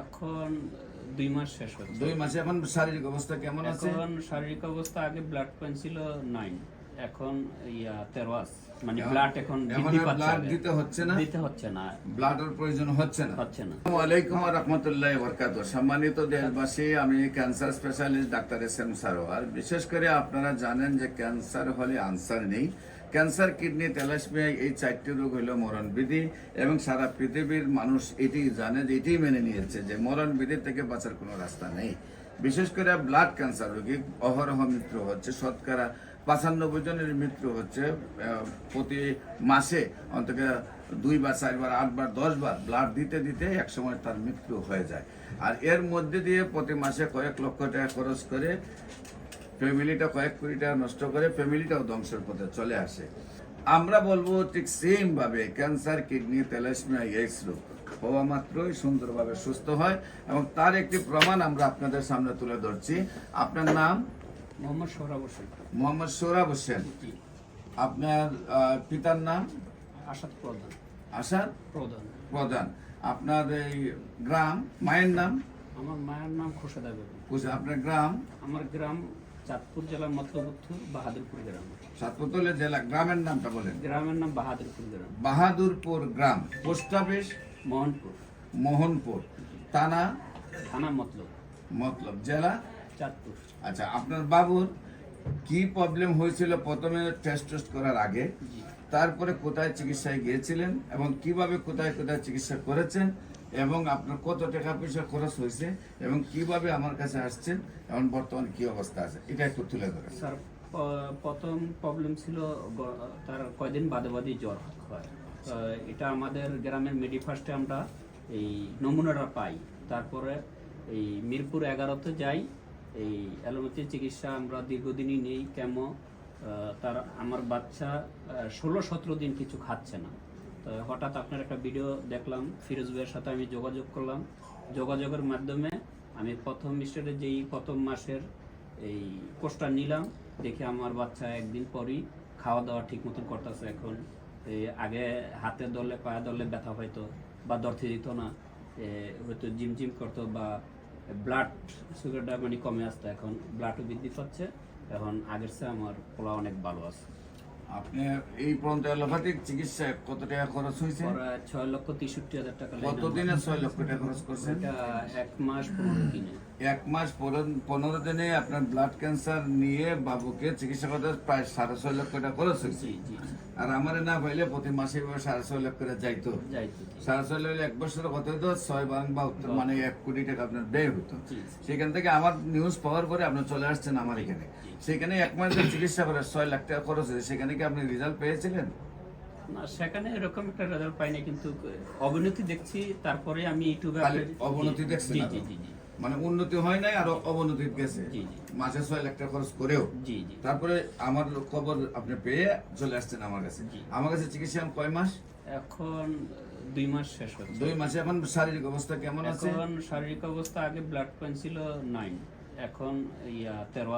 এখন দুই মাস শেষ হচ্ছে দুই মাসে এখন শারীরিক অবস্থা কেমন আছে? এখন শারীরিক অবস্থা আগে ব্লাড পয়েন্ট ছিল নাইন এখন ইয়া তেরো মানে ব্লাড এখন আগে। দিতে হচ্ছে না? দিতে হচ্ছে না। ব্লাডের প্রয়োজন হচ্ছে না। হচ্ছে না। ওয়ালাইকুম রহমতুল্লাহ বরকাত সম্মানিত দেশবাসী আমি cancer specialist doctor S M Sarwar. বিশেষ করে আপনারা জানেন যে ক্যান্সার হলে আনসার নেই। ক্যান্সার কিডনি তেলাসমিয়া এই চারটি রোগ হলো মরণ বিধি এবং সারা পৃথিবীর মানুষ এটি জানে যে এটি মেনে নিয়েছে যে মরণ বিধি থেকে বাঁচার কোনো রাস্তা নেই। বিশেষ করে ব্লাড ক্যান্সার রোগী অহরহ মৃত্যু হচ্ছে শতকরা পঁচানব্বই জনের মৃত্যু হচ্ছে প্রতি মাসে, অন্তত দুই বার চারবার, আটবার, দশবার ব্লাড দিতে দিতে একসময় তার মৃত্যু হয়ে যায়। আর এর মধ্যে দিয়ে প্রতি মাসে কয়েক লক্ষ টাকা খরচ করে ফ্যামিলিটা, কয়েক কোটি টাকা নষ্ট করে ফ্যামিলিটাও ধ্বংসের পথে চলে আসে। আমরা বলব ঠিক সেম ভাবে ক্যান্সার কিডনি তেলাসমিয়া এইডস রোগ হওয়া মাত্রই সুন্দরভাবে সুস্থ হয় এবং তার একটি প্রমাণ আমরা আপনাদের সামনে তুলে ধরছি। আপনার নাম? মোহাম্মদ সোহরাব হোসেন। মোহাম্মদ সোহরাব হোসেন। আপনার পিতার নাম? আসাদ প্রধান। আশাদ প্রধান। প্রধান। আপনার এই গ্রাম মায়ের নাম? আমার মায়ের নাম খোসাদা বেগম। আপনার গ্রাম? আমার গ্রাম চাঁদপুর জেলার মতলবুত্থুর বাহাদুরপুর গ্রাম। সাতপুতলে জেলা গ্রামের নামটা বলেন। গ্রামের নাম বাহাদুরপুর গ্রাম। বাহাদুরপুর গ্রাম। Post office? মোহনপুর। মোহনপুর। থানা? থানা মতলব। মতলব। জেলা? চাঁদপুর। আচ্ছা আপনার বাবুর কি প্রবলেম হয়েছিল? প্রথমে টেস্ট টেস্ট করার আগে। তারপরে কোথায় চিকিৎসায় গিয়েছিলেন এবং কীভাবে কোথায় কোথায় চিকিৎসা করেছেন এবং আপনার কত টাকা পয়সা খরচ হয়েছে এবং কীভাবে আমার কাছে আসছেন এবং বর্তমান কি অবস্থা আছে? এটা একটু তুলে ধরেন। স্যার প্রথম প্রবলেম ছিল তার কয়দিন বাদে বাদে জ্বর হয়। এটা আমাদের গ্রামের মেডিফার্স্টে আমরা এই নমুনাটা পাই। তারপরে এই মিরপুর এগারোতে যাই এই অ্যালোপ্যাথি চিকিৎসা আমরা দীর্ঘদিনই নেই, কেমো তার আমার বাচ্চা ষোলো সতেরো দিন কিছু খাচ্ছে না। তো হঠাৎ আপনার একটা ভিডিও দেখলাম, ফিরোজ ভাইয়ের সাথে আমি যোগাযোগ করলাম। যোগাযোগের মাধ্যমে আমি প্রথম স্টেটে যেই প্রথম মাসের এই কোর্সটা নিলাম, দেখে আমার বাচ্চা একদিন পরই খাওয়া দাওয়া ঠিক মতন করতেছে এখন। আগে হাতে দলে পায়ে দলে ব্যথা হয়তো বা দর্থে দিত না। হয়তো জিম জিম করতো বা ব্লাড সুগারটা মানে কমে আসতো এখন ব্লাডও বৃদ্ধি পাচ্ছে এখন আগের চেয়ে আমার পোলা অনেক ভালো আছে। আপনি এই পর্যন্ত অ্যালোপ্যাথিক চিকিৎসায় কত টাকা খরচ হয়েছে? ছয় লক্ষ তেষট্টি হাজার টাকা কতদিনে ছয় লক্ষ টাকা খরচ করছেন? এক মাস পনেরো দিনে। এক মাস পনেরো- দিনে আপনার ব্লাড ক্যান্সার নিয়ে বাবুকে চিকিৎসা করতে প্রায় সাড়ে ছয় লক্ষ টাকা খরচ হয়েছে। আর আমার না পাইলে প্রতি মাসে সাড়ে ছয় লক্ষ করে যাইতো। সাড়ে ছয় লক্ষ এক বছর কত হতো ছয় বাং বাহাত্তর মানে এক কোটি টাকা আপনার ব্যয় হতো সেখান থেকে আমার নিউজ পাওয়ার পরে আপনি চলে আসছেন আমার এখানে। সেখানে এক মাস চিকিৎসা করে ছয় লাখ টাকা খরচ হয়েছে। সেখানে কি আপনি রেজাল্ট পেয়েছিলেন? না সেখানে এরকম একটা রেজাল্ট পাইনি কিন্তু অবনতি দেখছি। তারপরে আমি ইউটিউবে অবনতি আরও? জি জি জি। মানে উন্নতি হয় নাই আর অবনতি গেছে। মাসে ছয় লাখ টাকা খরচ করেও। জি জি। তারপরে আমার খবর আপনি পেয়ে চলে আসছেন আমার কাছে। আমার কাছে চিকিৎসা এখন কয় মাস? এখন দুই মাস শেষ হচ্ছে। দুই মাসে। এখন শারীরিক অবস্থা কেমন আছে? এখন শারীরিক অবস্থা আগে ব্লাড পয়েন্ট ছিল নাইন এখন ইয়া তেরো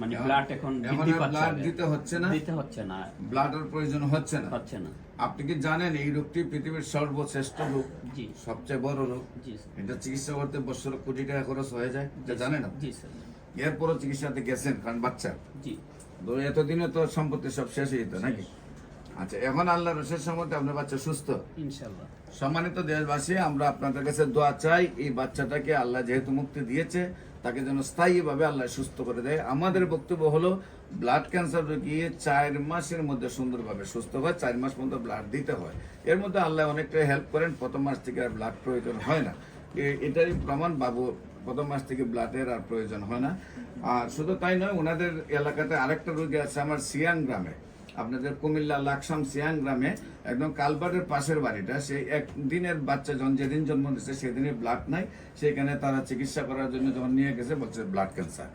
মানে ব্লাড এখন এখন আর পাচ্ছে দিতে হচ্ছে না? দিতে হচ্ছে না। ব্লাডের প্রয়োজন হচ্ছে না? হচ্ছে না। আপনি কি জানেন এই রোগটি পৃথিবীর সর্বশ্রেষ্ঠ রোগ? জি। সবচেয়ে বড় রোগ? জি স্যার। এটা চিকিৎসা করতে বছর কোটি টাকা খরচ হয়ে যায়? এটা জানেন আপনি? জি স্যার। এরপরও চিকিৎসাতে গেছেন কারণ বাচ্চা। জি। তো এতদিনে তো সম্পত্তি সব শেষ হয়ে যেত নাকি? আচ্ছা এখন আল্লাহ রসের সম্মতে আপনার বাচ্চা সুস্থ? ইনশাল্লাহ সম্মানিত দেশবাসী আমরা আপনাদের কাছে দোয়া চাই এই বাচ্চাটাকে আল্লাহ যেহেতু মুক্তি দিয়েছে তাকে যেন স্থায়ীভাবে আল্লাহ সুস্থ করে দেয়। আমাদের বক্তব্য হলো ব্লাড ক্যান্সার রোগী চার মাসের মধ্যে সুন্দরভাবে সুস্থ হয়, চার মাস পর্যন্ত ব্লাড দিতে হয়। এর মধ্যে আল্লাহ অনেকটাই হেল্প করেন, প্রথম মাস থেকে আর ব্লাড প্রয়োজন হয় না। এ- এটারই প্রমাণ বাবু, প্রথম মাস থেকে ব্লাডের আর প্রয়োজন হয় না। আর শুধু তাই নয়, ওনাদের এলাকাতে আরেকটা রোগী আছে, আমার সিয়াং গ্রামে। আপনাদের কুমিল্লা লাকসাম সিয়াং গ্রামে একদম কালবারের পাশের বাড়িটা। সেই এক দিনের বাচ্চা যখন যেদিন জন্ম নিচ্ছে সেদিনে ব্লাড নাই। সেখানে তারা চিকিৎসা করার জন্য যখন নিয়ে গেছে, বলছে ব্লাড ক্যান্সার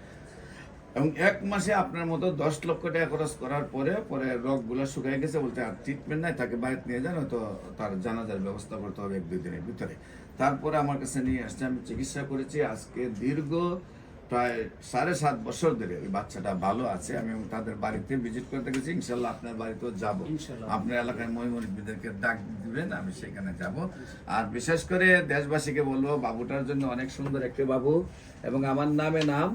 এবং এক মাসে আপনার মতো দশ লক্ষ টাকা খরচ করার পরে পরে রোগগুলো শুকিয়ে গেছে বলতে আর ট্রিটমেন্ট নাই, তাকে বাইরে নিয়ে যান, হয়তো তার জানাজার ব্যবস্থা করতে হবে এক দুই দিনের ভিতরে। তারপরে আমার কাছে নিয়ে আসছে, আমি চিকিৎসা করেছি। আজকে দীর্ঘ প্রায় সাড়ে সাত বছর ধরে ওই বাচ্চাটা ভালো আছে আমি তাদের বাড়িতে ভিজিট করতে গেছি ইনশাল্লাহ আপনার বাড়িতেও যাব। আপনার এলাকায় মহিমনিকদেরকে ডাক দিবেন আমি সেখানে যাব। আর বিশেষ করে দেশবাসীকে বলব বাবুটার জন্য অনেক সুন্দর একটি বাবু এবং আমার নামে নাম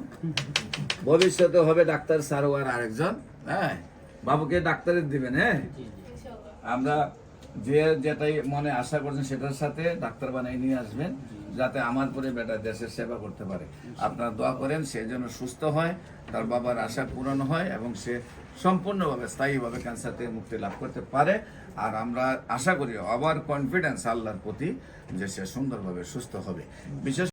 ভবিষ্যতে হবে ডাক্তার সারোয়ার আরেকজন হ্যাঁ? বাবুকে ডাক্তারের দিবেন হ্যাঁ? আমরা যে যেটাই মনে আশা করছেন সেটার সাথে ডাক্তার বানাই নিয়ে আসবেন। যাতে আমার পরে বেটা দেশের সেবা করতে পারে। আপনারা দোয়া করেন, সে যেন সুস্থ হয়, তার বাবার আশা পূরণ হয় এবং সে সম্পূর্ণভাবে স্থায়ীভাবে ক্যান্সার থেকে মুক্তি লাভ করতে পারে। আর আমরা আশা করি আবার কনফিডেন্স আল্লাহর প্রতি যে সে সুন্দরভাবে সুস্থ হবে। বিশেষ